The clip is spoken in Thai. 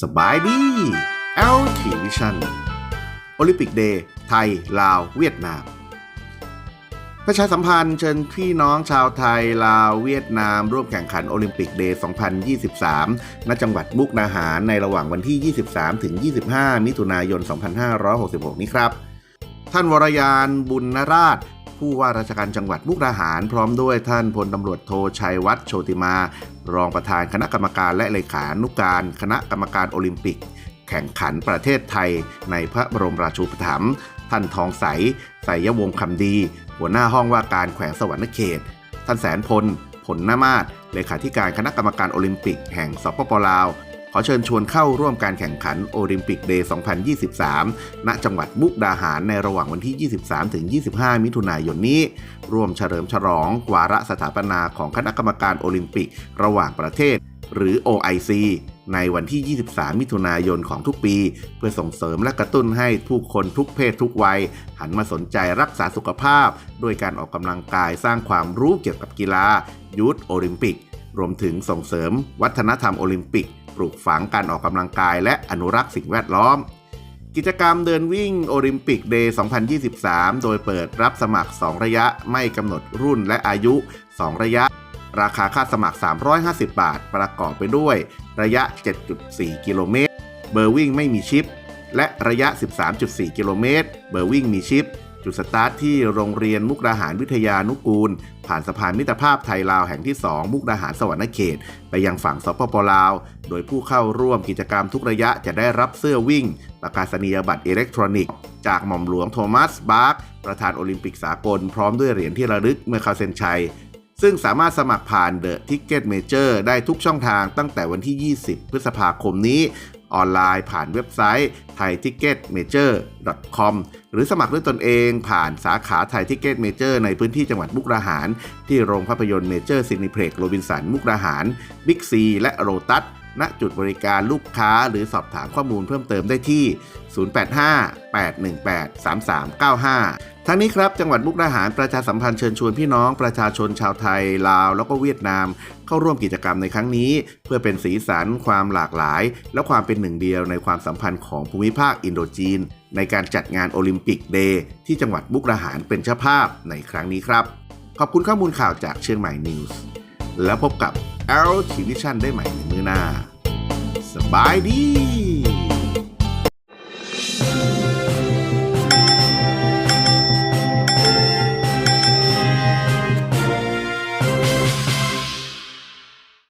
สบายดี l t v i s i o n โอลิมปิกเดย์ไทย ลาว เวียดนาม ประชาสัมพันธ์เชิญพี่น้องชาวไทย ลาว เวียดนาม ร่วมแข่งขันโอลิมปิกเดย์ 2023 ณ จังหวัดมุกดาหารในระหว่างวันที่ 23 ถึง 25 มิถุนายน 2566 นี้ครับ ท่านวรยานบุญนราช ผู้ว่าราชการจังหวัดมุกดาหาร พร้อมด้วยท่านพลตำรวจโทชัยวัฒน์โชติมา รองประธานคณะกรรมการและเลขานุการ คณะกรรมการโอลิมปิก แข่งขันประเทศไทย ในพระบรมราชูปถัมภ์ท่านทองใสใสยวงคำดี หัวหน้าห้องว่าการแขวงสวรรณเขต ท่านแสนพล ผลนามาศเลขาธิการคณะกรรมการโอลิมปิกแห่งสปปลาว ขอเชิญชวนเข้าร่วมการแข่งขันโอลิมปิกเดย์2023 ณ จังหวัดมุกดาหารในระหว่างวันที่ 23ถึง25 มิถุนายนนี้ ร่วมเฉลิมฉลองวาระสถาปนาของคณะกรรมการโอลิมปิกระหว่างประเทศ หรือ OIC ในวันที่ 23 มิถุนายนของทุกปี เพื่อส่งเสริมและกระตุ้นให้ผู้คนทุกเพศทุกวัย หันมาสนใจรักษาสุขภาพ ด้วยการออกกำลังกายสร้างความรู้เกี่ยวกับกีฬายูทธโอลิมปิก รวมถึงส่งเสริมวัฒนธรรมโอลิมปิก ปลูกฝังการออกกำลังกายและอนุรักษ์สิ่งแวดล้อม กิจกรรมเดินวิ่งโอลิมปิกเดย์ 2023 โดยเปิดรับสมัคร 2 ระยะไม่กำหนดรุ่นและอายุ 2 ระยะ ราคาค่าสมัคร 350 บาท ประกอบไปด้วย ระยะ 7.4 กิโลเมตร เบอร์วิ่งไม่มีชิป และระยะ 13.4 กิโลเมตร เบอร์วิ่งมีชิป จุดสตาร์ทที่โรงเรียนมุกดาหารวิทยานุกูล ผ่านสะพานมิตรภาพไทยลาวแห่งที่ 2 มุกดาหารสวรรณเขต ไปยังฝั่งสปปลาว โดยผู้เข้าร่วมกิจกรรมทุกระยะจะได้รับเสื้อวิ่ง ประกาศนียบัตรอิเล็กทรอนิกส์จากหม่อมหลวงโทมัสบาร์กประธานโอลิมปิกสากล พร้อมด้วยเหรียญที่ระลึกเมื่อเขาเซนชัย ซึ่งสามารถสมัครผ่าน The Ticket Major ได้ทุกช่องทางตั้งแต่วันที่ 20 พฤษภาคมนี้ ออนไลน์ผ่านเว็บไซต์ thaiticketmajor.com หรือสมัครด้วยตนเองผ่านสาขา Thai Ticket Major ในพื้นที่จังหวัดมุกดาหาร ที่โรงภาพยนตร์เมเจอร์ซินิเพล็กโรบินสันมุกดาหาร บิ๊กซี และโรตัส ณจุดบริการลูกค้าหรือสอบถามข้อมูลเพิ่มเติมได้ที่ 085-818-3395 ทั้งนี้ครับ จังหวัดมุกดาหารประชาสัมพันธ์เชิญชวนพี่น้องประชาชนชาวไทย ลาว แล้วก็เวียดนาม เข้าร่วมกิจกรรมในครั้งนี้ เพื่อเป็นสีสันความหลากหลาย และความเป็นหนึ่งเดียวในความสัมพันธ์ของภูมิภาคอินโดจีน ในการจัดงานโอลิมปิกเดย์ที่จังหวัดมุกดาหารเป็นเจ้าภาพในครั้งนี้ครับ ขอบคุณข้อมูลข่าวจากเชียงใหม่นิวส์แล้วพบกับ L t v i s i o n ได้ใหม่ในมือหน้า สบายดี